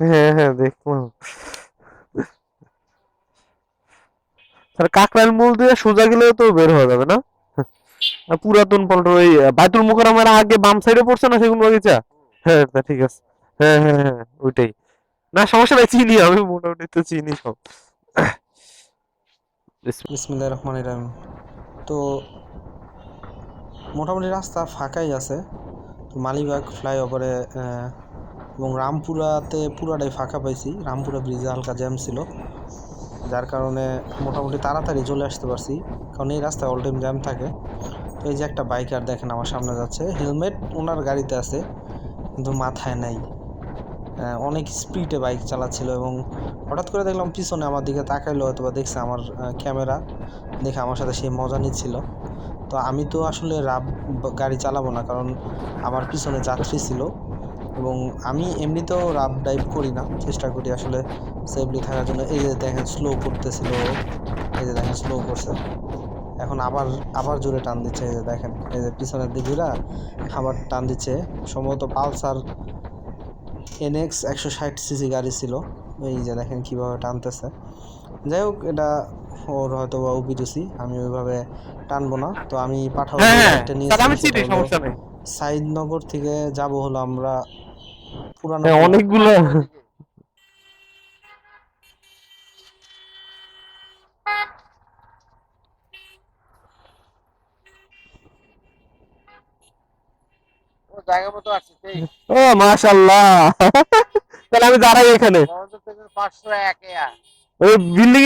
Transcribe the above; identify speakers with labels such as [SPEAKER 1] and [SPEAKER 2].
[SPEAKER 1] হ্যাঁ হ্যাঁ দেখলাম। তাহলে কাকরাইল মূল দিয়ে সোজা গেলে তো বের হওয়া যাবে না? পুরাতন পল্টন ওই বাইতুল আগে বাম সাইডে পড়ছে না সেগুন বাগিচা হ্যাঁ ঠিক আছে। হ্যাঁ হ্যাঁ হ্যাঁ ওইটাই। না, সমস্যা নাই, চিনি আমি, মোটামুটি তো চিনি সব।
[SPEAKER 2] বিসমিল্লাহ রহমান রহিম। তো মোটামুটি রাস্তা ফাঁকাই আছে। মালিবাগ ফ্লাইওভারে এবং রামপুরাতে পুরাটাই ফাঁকা পাইছি। রামপুরা ব্রিজে হালকা জ্যাম ছিল। যার কারণে মোটামুটি তাড়াতাড়ি চলে আসতে পারছি। কারণ এই রাস্তায় অল টাইম জ্যাম থাকে। তো এই যে একটা বাইকার দেখেন আমার সামনে যাচ্ছে। হেলমেট ওনার গাড়িতে আছে, কিন্তু মাথায় নাই। অনেক স্পিডে বাইক চালাচ্ছিল এবং হঠাৎ করে দেখলাম পিছনে আমার দিকে তাকাইলো হয়তো বা দেখছে আমার ক্যামেরা দেখে আমার সাথে সে মজা নিচ্ছিল। তো আমি তো আসলে রাব গাড়ি চালাবো না, কারণ আমার পিছনে যাত্রী ছিল। এবং আমি এমনিতেও রাব ড্রাইভ করি না চেষ্টা করি আসলে সেফলি থাকার জন্য। এই যে দেখেন স্লো করতেছিল এই যে দেখেন স্লো করছে। এখন আবার আবার জোরে টান দিচ্ছে এই যে দেখেন এই যে পিছনের দিকেরা আবার টান দিচ্ছে। সম্ভবত পালসার এনএক্স একশো ষাট সিসি গাড়ি ছিল এই যে দেখেন কীভাবে টানতেছে। যাই হোক এটা ওর হয়তো বা অভিরুচি আমি ওইভাবে টানবো না। তো আমি পাঠাবো
[SPEAKER 1] হ্যাঁ হ্যাঁ
[SPEAKER 2] একটা নিয়ে সাইদনগর থেকে যাব হলো আমরা পুরানো
[SPEAKER 1] হ্যাঁ অনেকগুলো।
[SPEAKER 3] ও জায়গা মতো আছে
[SPEAKER 1] ও মাশাআল্লাহ। তাহলে আমি দাঁড়াই এখানে।
[SPEAKER 3] আমাদের থেকে পাঁচশো একে আর।
[SPEAKER 1] ওই বিল্ডিং